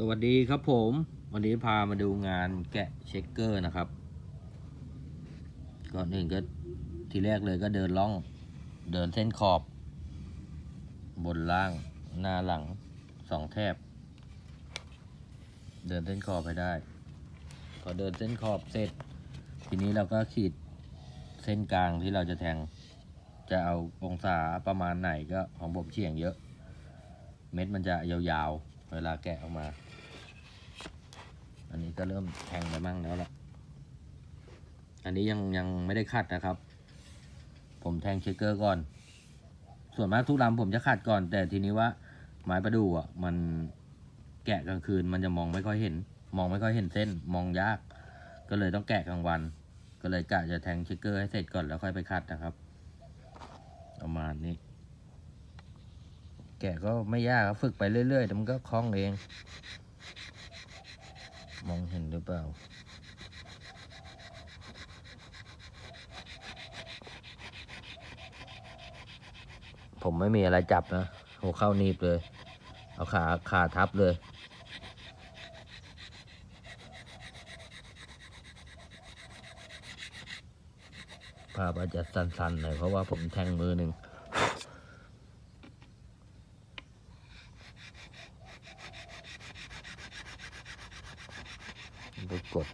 สวัสดีครับผม วันนี้พามาดูงานแกะเช็คเกอร์นะครับ ก่อนอื่นก็ทีแรกเลยก็เดินล่อง เดินเส้นขอบ บนล่าง หน้าหลังสองแถบเดินเส้นขอบไปได้ พอเดินเส้นขอบเสร็จ ทีนี้เราก็ขีดเส้นกลางที่เราจะแทง จะเอาองศาประมาณไหนก็ของผมเฉียงเยอะ เม็ดมันจะยาวๆเวลาแกะออกมา อันนี้ก็เริ่มแทงไปมั่งแล้วล่ะอันนี้ยังยังไม่ได้คัดนะครับ ผมแทงเชคเกอร์ก่อน ส่วนมากทุกลำผมจะคัดก่อน แต่ทีนี้ว่าไม้ประดู่อะมันแกะกลางคืนมันจะมองไม่ค่อยเห็น มองไม่ค่อยเห็นเส้นมองยาก ก็เลยต้องแกะกลางวัน ก็เลยกะจะแทงเชคเกอร์ให้เสร็จก่อนแล้วค่อยไปคัดนะครับ ประมาณนี้ แกะก็ไม่ยากครับฝึกไปเรื่อยๆแต่มันก็คล่องเอง เปล่า ผมไม่มีอะไรจับนะหัวเข้านีบเลย เอาขาขาทับเลยภาพอาจจะสั่นๆหน่อยเพราะว่าผมแทงมือหนึ่ง ไปกด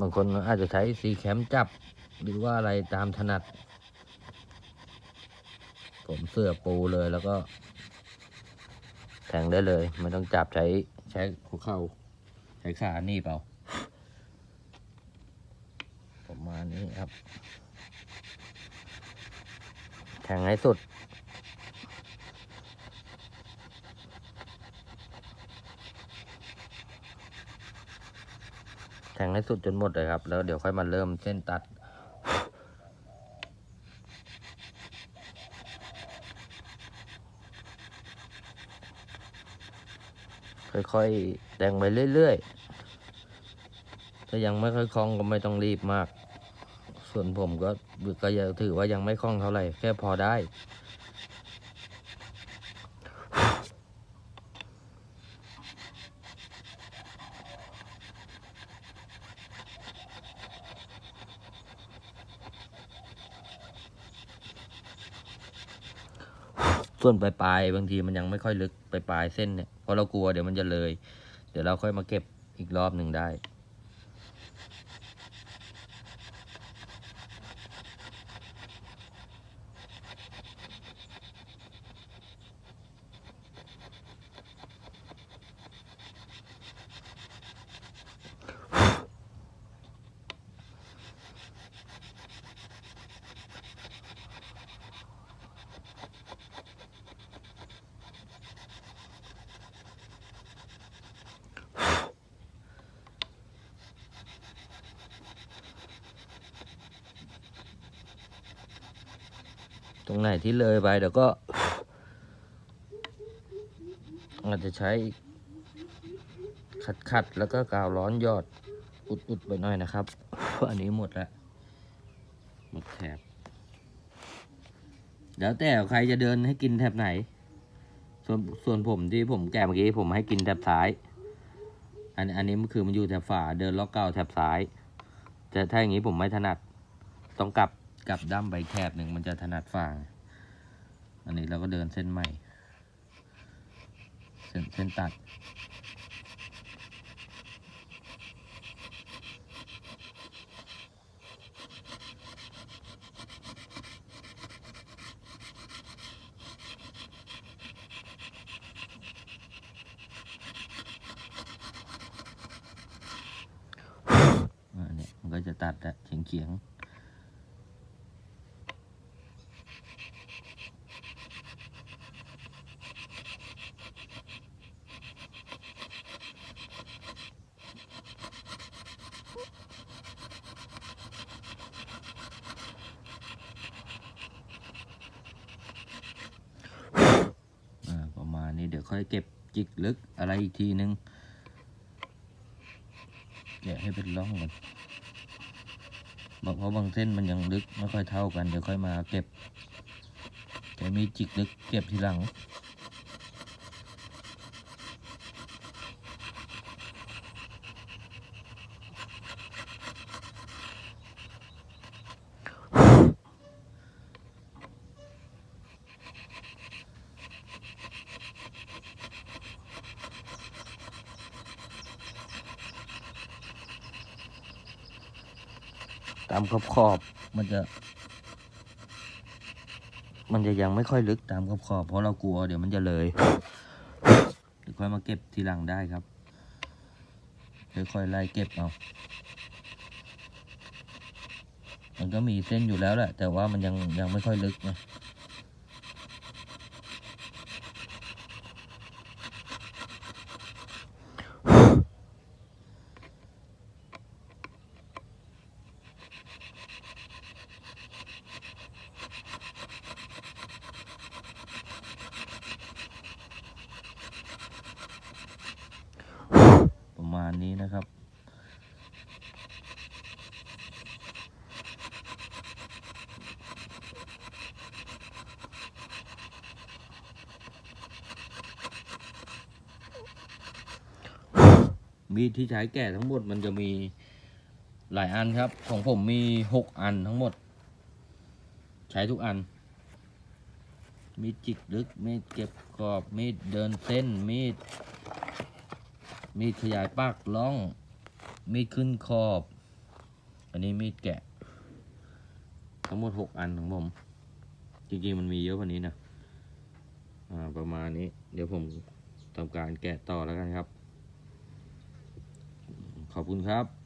บางคนอาจจะใช้ซีแคมจับ หรือว่าอะไรตามถนัด ผมเสื้อปูเลยแล้วก็ แทงได้เลย ไม่ต้องจับใช้ใช้หัวเข่าใช้ขาหนี่เปล่าประมาณนี้ครับ แทงให้สุด แทง ให้สุดจนหมดเลยครับ แล้วเดี๋ยวค่อยมาเริ่มเส้นตัด ค่อยๆแทงไปเรื่อยๆ ถ้ายังไม่ค่อยคล่องก็ไม่ต้องรีบมาก ส่วนผมก็ก็ยังถือว่ายังไม่คล่องเท่าไหร่ แค่พอได้ ส่วนปลายปลายบางทีมันยังไม่ค่อยลึกปลายปลายเส้นเนี่ยเพราะเรากลัวเดี๋ยวมันจะเลย เดี๋ยวเราค่อยมาเก็บอีกรอบหนึ่งได้ ตรงไหนที่เลยไปเดี๋ยวก็อาจจะใช้ขัดขัดๆแล้วก็กาวร้อนยอดอุดๆไปหน่อยนะครับ อันนี้หมดแล้วหมดแถบแล้วแต่ใครจะเดินให้กินแถบไหน ส่วนส่วนผมที่ผมแกะเมื่อกี้ผมให้กินแถบซ้าย อันอันนี้มันคือมันอยู่แถบฝาเดินล็อกเก้าแถบซ้าย แต่ถ้าอย่างนี้ผมไม่ถนัดต้องกลับ กับด้ามไปแคบหนึ่งมันจะถนัดฝั่งอันนี้เราก็เดินเส้นใหม่ เส้นเส้นตัด อันนี้มันก็จะตัดอะเฉียงเฉียงๆ อ่าประมาณนี้ เดี๋ยวค่อยเก็บจิกลึกอะไรอีกทีนึง เดี๋ยวให้เป็นร่องก่อนเพราะบางเส้นมันยังลึกไม่ค่อยเท่ากัน เดี๋ยวค่อยมาเก็บจะมีจิกลึกเก็บทีหลัง ตามขอบขอบมันจะ มันจะยังไม่ค่อยลึกตามขอบขอบเพราะเรากลัวเดี๋ยวมันจะเลยเดี๋ยวค่อยมาเก็บทีหลังได้ครับค่อยๆไล่เก็บเอามันก็มีเส้นอยู่แล้วแหละแต่ว่ามันยังยังไม่ค่อยลึกนะมาณนี้นะครับ มีดที่ใช้แกะทั้งหมดมันจะมีหลายอันครับ ของผมมีหกอันทั้งหมด ใช้ทุกอัน มีดจิกลึก มีดเก็บกรอบ มีดเดินเส้น มีด มีดขยายปากล่อง มีดขึ้นขอบ อันนี้มีดแกะ ทั้งหมดหกอันของผม จริงๆมันมีเยอะกว่านี้นะ อ่าประมาณนี้ เดี๋ยวผมทำการแกะต่อแล้วกันครับ ขอบคุณครับ